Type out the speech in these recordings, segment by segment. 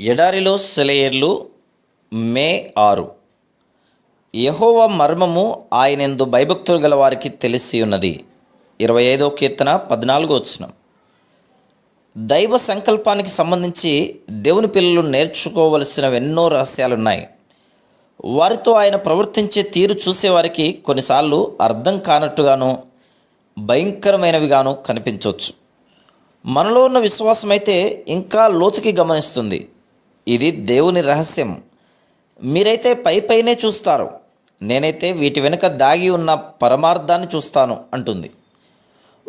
ఎడారిలో సెలయేర్లు మే ఆరు. యహోవ మర్మము ఆయనందు భయభక్తులు గల వారికి తెలిసి ఉన్నది. ఇరవై ఐదో కీర్తన పద్నాలుగో వచ్చిన దైవ సంకల్పానికి సంబంధించి దేవుని పిల్లలు నేర్చుకోవలసినవి ఎన్నో రహస్యాలున్నాయి. వారితో ఆయన ప్రవర్తించే తీరు చూసేవారికి కొన్నిసార్లు అర్థం కానట్టుగాను భయంకరమైనవిగాను కనిపించవచ్చు మనలో ఉన్న విశ్వాసం అయితే ఇంకా లోతుకి గమనిస్తుంది. ఇది దేవుని రహస్యం. మీరైతే పై పైనే చూస్తారు. నేనైతే వీటి వెనుక దాగి ఉన్న పరమార్థాన్ని చూస్తాను అంటుంది.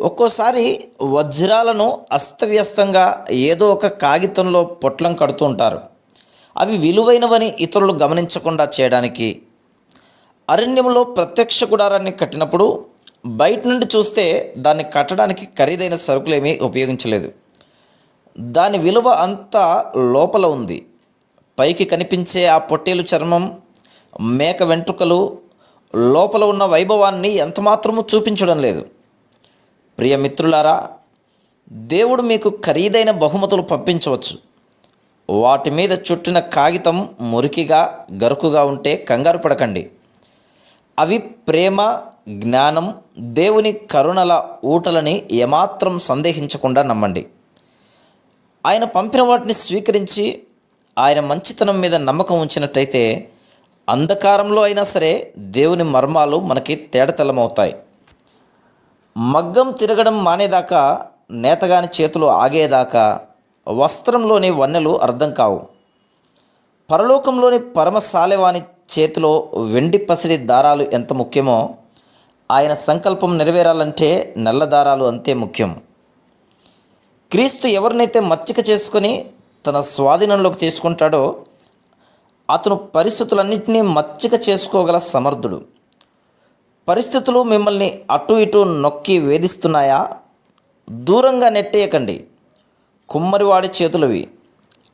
ఒక్కోసారి వజ్రాలను అస్తవ్యస్తంగా ఏదో ఒక కాగితంలో పొట్లం కడుతూ ఉంటారు. అవి విలువైనవని ఇతరులు గమనించకుండా చేయడానికి. అరణ్యంలో ప్రత్యక్ష గుడారాన్ని కట్టినప్పుడు బయట నుండి చూస్తే దాన్ని కట్టడానికి ఖరీదైన సరుకులేమీ ఉపయోగించలేదు. దాని విలువ అంతా లోపల ఉంది. పైకి కనిపించే ఆ పొట్టేలు చర్మం మేక వెంట్రుకలు లోపల ఉన్న వైభవాన్ని ఎంతమాత్రము చూపించడం లేదు. ప్రియమిత్రులారా దేవుడు మీకు ఖరీదైన బహుమతులు పంపించవచ్చు. వాటి మీద చుట్టిన కాగితం మురికిగా గరుకుగా ఉంటే కంగారు పడకండి. అవి ప్రేమ జ్ఞానం దేవుని కరుణల ఊటలని ఏమాత్రం సందేహించకుండా నమ్మండి. ఆయన పంపిన వాటిని స్వీకరించి ఆయన మంచితనం మీద నమ్మకం ఉంచినట్టయితే అంధకారంలో అయినా సరే దేవుని మర్మాలు మనకి తేడతలమవుతాయి మగ్గం తిరగడం మానేదాకా నేతగాని చేతులు ఆగేదాకా వస్త్రంలోని వన్నెలు అర్థం కావు. పరలోకంలోని పరమ సాలెవాని చేతిలో వెండి పసిడి దారాలు ఎంత ముఖ్యమో ఆయన సంకల్పం నెరవేరాలంటే నల్ల దారాలు అంతే ముఖ్యం. క్రీస్తు ఎవరినైతే మచ్చిక చేసుకొని తన స్వాధీనంలోకి తీసుకుంటాడో అతను పరిస్థితులన్నింటినీ మచ్చిక చేసుకోగల సమర్థుడు. పరిస్థితులు మిమ్మల్ని అటు ఇటు నొక్కి వేధిస్తున్నాయా? దూరంగా నెట్టేయకండి. కుమ్మరివాడి చేతులవి.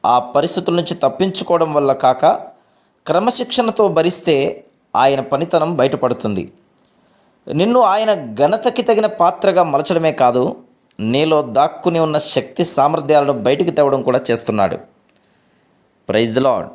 ఆ పరిస్థితుల నుంచి తప్పించుకోవడం వల్ల కాక క్రమశిక్షణతో భరిస్తే ఆయన పనితనం బయటపడుతుంది. నిన్ను ఆయన ఘనతకి తగిన పాత్రగా మలచడమే కాదు నీలో దాక్కుని ఉన్న శక్తి సామర్థ్యాలను బయటికి తేవడం కూడా చేస్తున్నాడు. Praise the lord